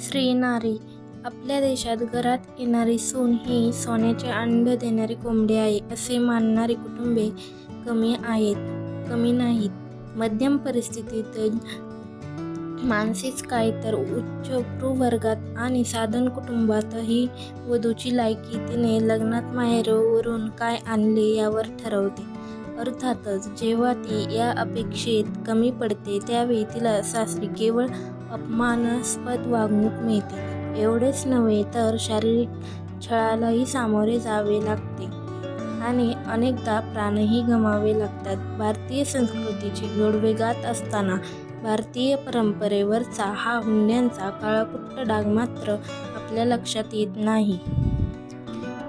स्त्री नारी आपल्या देशात घरात येणारी सून ही सोन्याचे अंड देणारी कोंबडी आहे असे मानणारी कुटुंबे कमी आहेत कमी नाहीत. मध्यम परिस्थितीतील मानसिक काय तर उच्च वर्गात आणि साधन कुटुंबातही वधूची लायकी तिने लग्नात माहेरवरून काय आणले यावर ठरवते. अर्थातच जेव्हा ती या अपेक्षेत कमी पडते त्यावेळी तिला सासरी केवळ अपमानास्पद वागणूक मिळते. एवढेच नव्हे तर शारीरिक छळालाही सामोरे जावे लागते. आणि अनेकदा प्राणही गमावे लागतात. भारतीय संस्कृतीची गोडवेगात असताना भारतीय परंपरेवरचा हा हुंड्यांचा काळाकुट्ट डाग मात्र आपल्या लक्षात येत नाही.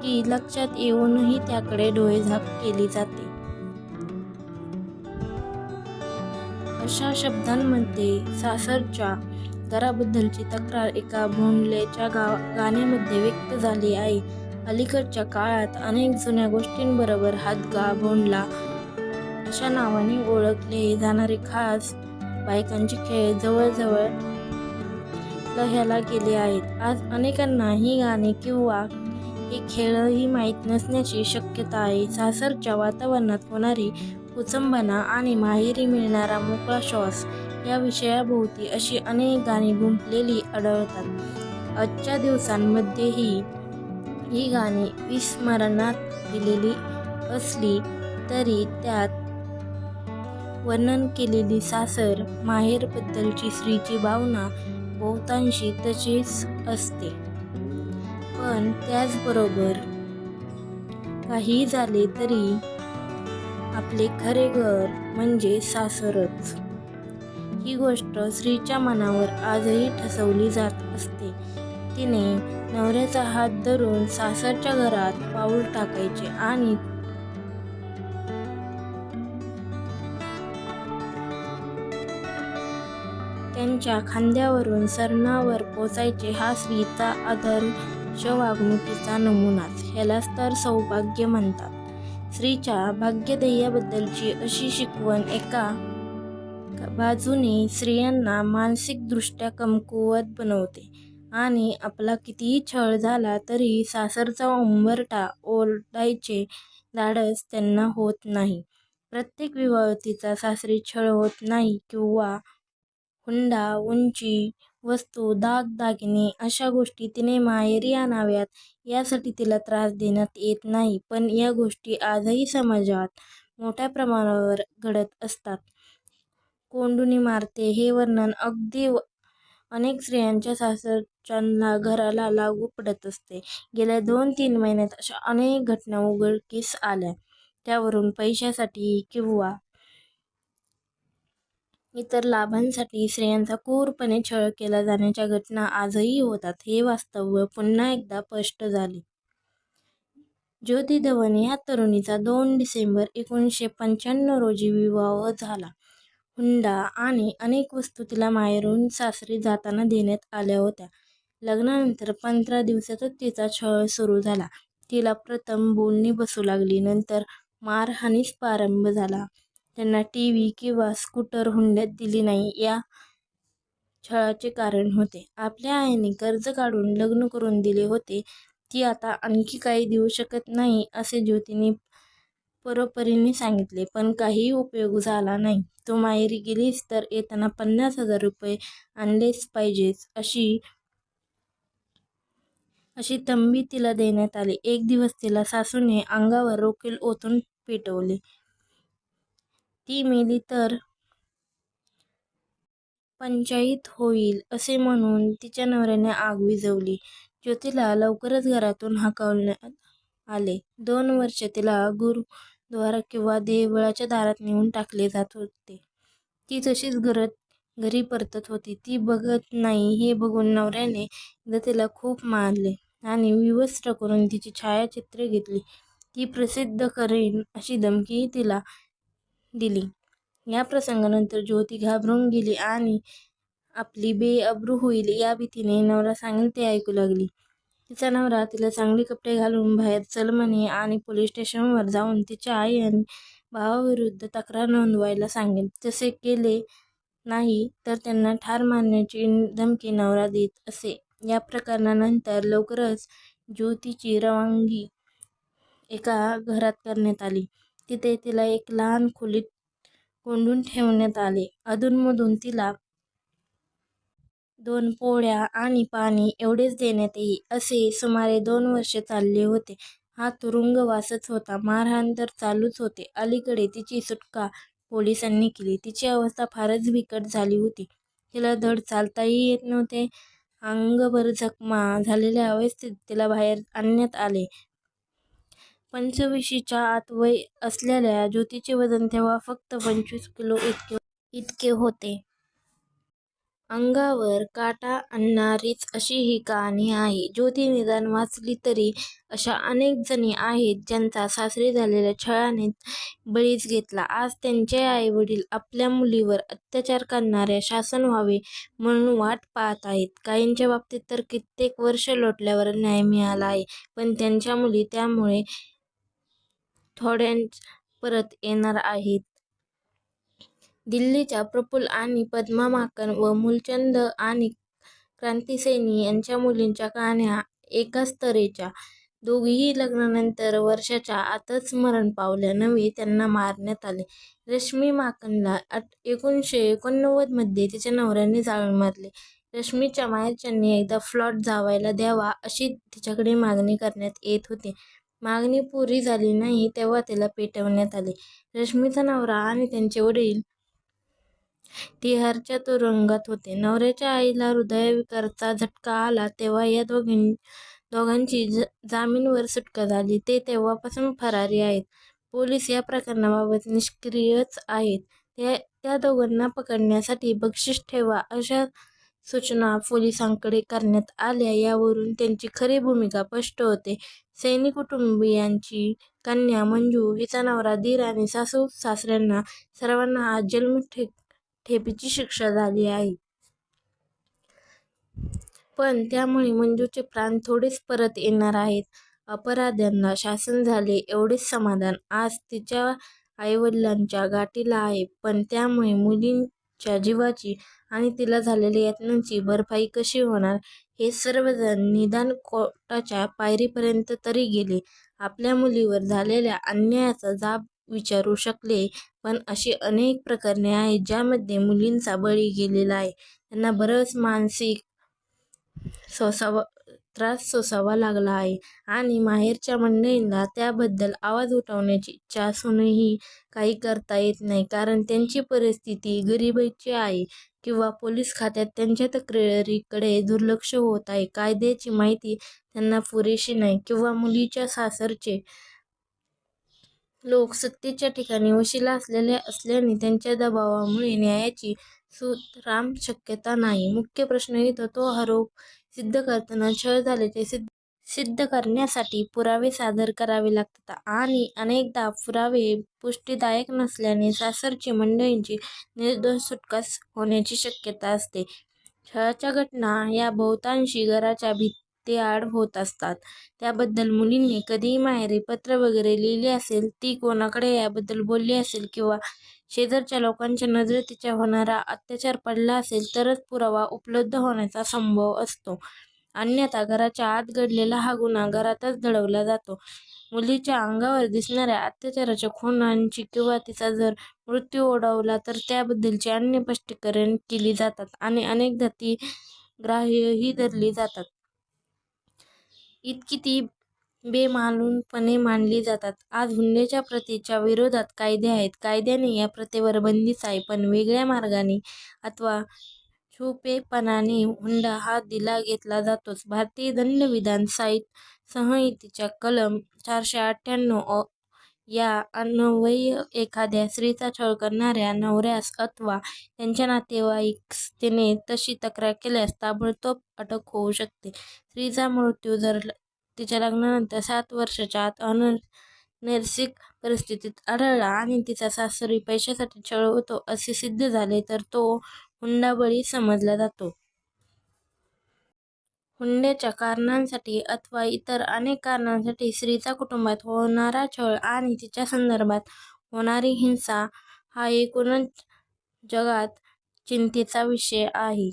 की लक्षात येऊनही त्याकडे डोळेझाक केली जाते. अशा शब्दांमध्ये सासरच्या दराबद्दलची तक्रार एका भोंडलेच्या गा गाण्यामध्ये व्यक्त झाली आहे. अलीकडच्या काळात अनेक जुन्या गोष्टींबरोबर हातगा भोंडला अशा नावाने ओळखले जाणारे खास बायकांचे खेळ जवळजवळ लह्याला गेले आहेत. आज अनेकांना ही गाणी किंवा हे खेळही माहीत नसण्याची शक्यता आहे. सासरच्या वातावरणात होणारी कुचंबना आणि माहेरी मिळणारा मोकळा श्वास या विषयाभोवती अशी अनेक गाणी गुंफलेली आढळतात. आजच्या दिवसांमध्येही ही गाणी विस्मरणात गेलेली असली तरी त्यात वर्णन केलेली सासर माहेरबद्दलची स्त्रीची भावना बहुतांशी तशीच असते. पण त्याचबरोबर काही झाले तरी आपले खरे घर म्हणजे सासरच. ही गोष्ट स्त्रीच्या मनावर आजही ठसवली जात असते. तिने नवऱ्याचा हात धरून सासरच्या घरात पाऊल टाकायचे आणि त्यांच्या खांद्यावरून सरणावर पोचायचे हा स्त्रीचा आदर्श वागणुकीचा नमुनाच ह्यालाच तर सौभाग्य म्हणतात. स्त्रीच्या भाग्यदेयाबद्दलची अशी शिकवण एका बाजूने स्त्रियांना मानसिकदृष्ट्या कमकुवत बनवते आणि आपला कितीही छळ झाला तरी सासरचा उंबरटा ओरडायचे धाडस त्यांना होत नाही. प्रत्येक विवाहतीचा सासरी छळ होत नाही किंवा हुंडा उंची वस्तू दाग दागिने अशा गोष्टी तिने माहेरी आणाव्यात. यासाठी तिला त्रास देण्यात येत नाही पण या गोष्टी आजही समाजात मोठ्या प्रमाणावर घडत असतात. कोंडुनी मारते हे वर्णन अगदी अनेक स्त्रियांच्या सासरच्यांना घराला लागू पडत असते. गेल्या दोन तीन महिन्यात अशा अनेक घटना उघडकीस आल्या. त्यावरून पैशासाठी किंवा इतर लाभांसाठी स्त्रियांचा क्रूरपणे छळ केला जाण्याच्या घटना आजही होतात हे वास्तव्य पुन्हा एकदा स्पष्ट झाले. ज्योती धवन या तरुणीचा दोन डिसेंबर एकोणीसशे पंच्याण्णव रोजी विवाह झाला. हुंडा आणि अनेक वस्तू तिला माहेरून सासरी जाताना देण्यात आल्या होत्या. लग्नानंतर पंधरा दिवसातच तिचा छळ सुरू झाला. तिला प्रथम बोलणी बसू लागली नंतर मारहाणीस प्रारंभ झाला. त्यांना टी व्ही किंवा स्कूटर हुंड्यात दिली नाही या छळाचे कारण होते. आपल्या आईने कर्ज काढून लग्न करून दिले होते ती आता आणखी काही देऊ शकत नाही असे ज्योतीने परोपरीने सांगितले पण काही उपयोग झाला नाही. तू माहेरी गेलीस तर येताना पन्नास हजार रुपये आणलेच पाहिजेच अशी अशी तंबी तिला देण्यात आली. एक दिवस तिला सासूने अंगावर रोकील ओतून पेटवले. ती मेली तर पंचायत होईल असे म्हणून तिच्या नवऱ्याने आग विझवली. ज्योतीला लवकरच घरातून हाकवण्यात आले. दोन वर्ष तिला गुरुद्वारा किंवा देवळाच्या दारात नेऊन टाकले जात होते. ती तशीच घरात घरी परतत होती. ती बघत नाही हे बघून नवऱ्याने एकदा तिला खूप मारले आणि विवस्त्र करून तिची छायाचित्रे घेतली. ती प्रसिद्ध करेन अशी धमकीही तिला दिली या प्रसंगानंतर ज्योती घाबरून गेली आणि आपली बेअब्रू होईल या भीतीने नवरा सांगेल ते ऐकू लागली तिचा नवरा तिला चांगले कपडे घालून बाहेर चल म्हणे आणि पोलीस स्टेशनवर जाऊन तिच्या आई आणि भावाविरुद्ध तक्रार नोंदवायला सांगेल तसे केले नाही तर त्यांना ठार मारण्याची धमकी नवरा देत असे. या प्रकरणानंतर लवकरच ज्योतीची रवानगी एका घरात करण्यात आली. तिथे तिला एक लहान खोलीत कोंडून ठेवण्यात आले. अधूनमधून तिला दोन पोळ्या आणि पाणी एवढेच देण्यात येई. असे सुमारे दोन वर्षे चालले होते. हा तुरुंगवासच होता. मारहाण तर चालूच होते अलीकडे तिची सुटका पोलिसांनी केली. तिची अवस्था फारच बिकट झाली होती. तिला धड चालताही येत नव्हते. अंगभर जखमा झालेल्या अवस्थेत तिला बाहेर आणण्यात आले. पंचविशीच्या आत वय असलेल्या ज्योतीचे वजन तेव्हा फक्त पंचवीस किलो इतके इतके होते. अंगावर काटा आणणारीच अशी ही कहाणी आहे. ज्योती निदान वाचली तरी अशा अनेक जणी आहेत ज्यांचा सासरी झालेल्या छळाने बळीच घेतला. आज त्यांचे आई-वडील आपल्या मुलीवर अत्याचार करणाऱ्या शासन व्हावे म्हणून वाट पाहत आहेत. काहींच्या बाबतीत तर कित्येक वर्ष लोटल्यावर न्याय मिळाला आहे. पण त्यांच्या मुली त्यामुळे थोड्याच परत येणार आहेत. दिल्लीच्या प्रफुल आणि पद्मा माकन व मूलचंद आणि क्रांतिसेनी यांच्या मुलींच्या कहाण्या एकाच तऱ्हेच्या. दोघीही लग्नानंतर वर्षाच्या आतच मरण पावल्यानवे त्यांना मारण्यात आले. रश्मी माकनला एकोणीसशे एकोणनव्वदमध्ये तिच्या नवऱ्याने जाळून मारले. रश्मीच्या माहेरच्यांनी एकदा फ्लॉट जावायला द्यावा अशी तिच्याकडे मागणी करण्यात येत होती. मागणी पुरी झाली नाही तेव्हा तिला पेटवण्यात आले. रश्मीचा नवरा आणि त्यांचे वडील तिहारच्या तुरुंगात होते. नवऱ्याच्या आईला हृदयविकारचा झटका आला तेव्हा या दोघांची जामीनवर सुटका झाली. ते तेव्हापासून फरारी आहेत. पोलीस या प्रकरणाबाबत निष्क्रियच आहेत. त्या त्या दोघांना पकडण्यासाठी बक्षीस ठेवा अशा सूचना पोलिसांकडे करण्यात आल्या यावरून त्यांची खरी भूमिका स्पष्ट होते. सैनिक कुटुंबीयांची कन्या मंजू, हिचा नवरा, धीर आणि सासू-सासऱ्यांना सर्वांना आज जन्मठेपेची शिक्षा झाली आहे. पण त्यामुळे मंजूचे प्राण थोडेच परत येणार आहेत. अपराध्यांना शासन झाले एवढेच समाधान आज तिच्या आईवडिलांच्या गाठीला आहे. पण त्यामुळे मुलीं च्या जीवाची आणि तिला झालेल्या यातनांची भरपाई कशी होणार हे सर्वजण निदान कोटाच्या पायरीपर्यंत तरी गेले आपल्या मुलीवर झालेल्या अन्यायाचा जाब विचारू शकले. पण अशी अनेक प्रकरणे आहेत ज्यामध्ये मुलींचा बळी गेलेला आहे. त्यांना बरंच मानसिक त्रास सोसावा लागला आहे आणि माहेरच्या मंडळींना त्याबद्दल आवाज उठवण्याची इच्छा असूनही काही करता येत नाही. कारण त्यांची परिस्थिती गरिबीची आहे किंवा पोलीस खात्यात त्यांच्या तक्रारीकडे दुर्लक्ष होत आहे. कायद्याची माहिती त्यांना पुरेशी नाही किंवा मुलीच्या सासरचे लोक सत्तेच्या ठिकाणी वशिला असलेले असल्याने त्यांच्या दबावामुळे न्यायाची सुतराम शक्यता नाही. मुख्य प्रश्न येतो तो आरोप सिद्ध करताना छळ झाल्याचे सिद्ध सिद्ध करण्यासाठी पुरावे सादर करावे लागतात आणि अनेकदा पुरावे पुष्टीदायक नसल्याने सासरची मंडळींची निर्दोष सुटका होण्याची शक्यता असते. छळाच्या घटना या बहुतांशी घराच्या भीतीआड होत असतात. त्याबद्दल मुलींनी कधीही माहेरी पत्र वगैरे लिहिले असेल, ती कोणाकडे याबद्दल बोलली असेल किंवा शेजारच्या लोकांच्या नजरेत तिच्या होणारा अत्याचार पडला असेल तरच पुरावा उपलब्ध होण्याचा संभव असतो. अन्यथा घराच्या आत घडलेला हा गुन्हा घरातच दडवला जातो. मुलीच्या अंगावर दिसणाऱ्या अत्याचाराच्या खुनांची किंवा तिचा जर मृत्यू ओढवला तर त्याबद्दलची अन्य स्पष्टीकरण केली जातात आणि अनेकदा ती ग्राह्यही धरली जातात. इतकी ती बेमालूमपणे मानली जातात. आज हुंड्याच्या प्रथेच्या विरोधात कायदे आहेत. कायद्याने या प्रथेवर बंदीच आहे. पण वेगळ्या मार्गाने अथवा छुपेपणाने हुंडा हा दिला घेतला जातोच. भारतीय दंडविधान संहितेच्या कलम चारशे अठ्ठ्याण्णव या अन्वये एखाद्या स्त्रीचा छळ करणाऱ्या नवऱ्यास अथवा त्याच्या नातेवाईकास तिने तशी तक्रार केल्यास ताबडतोब अटक होऊ शकते. स्त्रीचा मृत्यू जर तिच्या लग्नानंतर सात वर्षाच्या आत अनैसर्गिक परिस्थितीत आढळला आणि तिचा सासरी पैशासाठी छळ होतो असे सिद्ध झाले तर तो हुंडाबळी समजला जातो. हुंड्याच्या कारणांसाठी अथवा इतर अनेक कारणांसाठी स्त्रीचा कुटुंबात होणारा छळ आणि तिच्या संदर्भात होणारी हिंसा हा एकूणच जगात चिंतेचा विषय आहे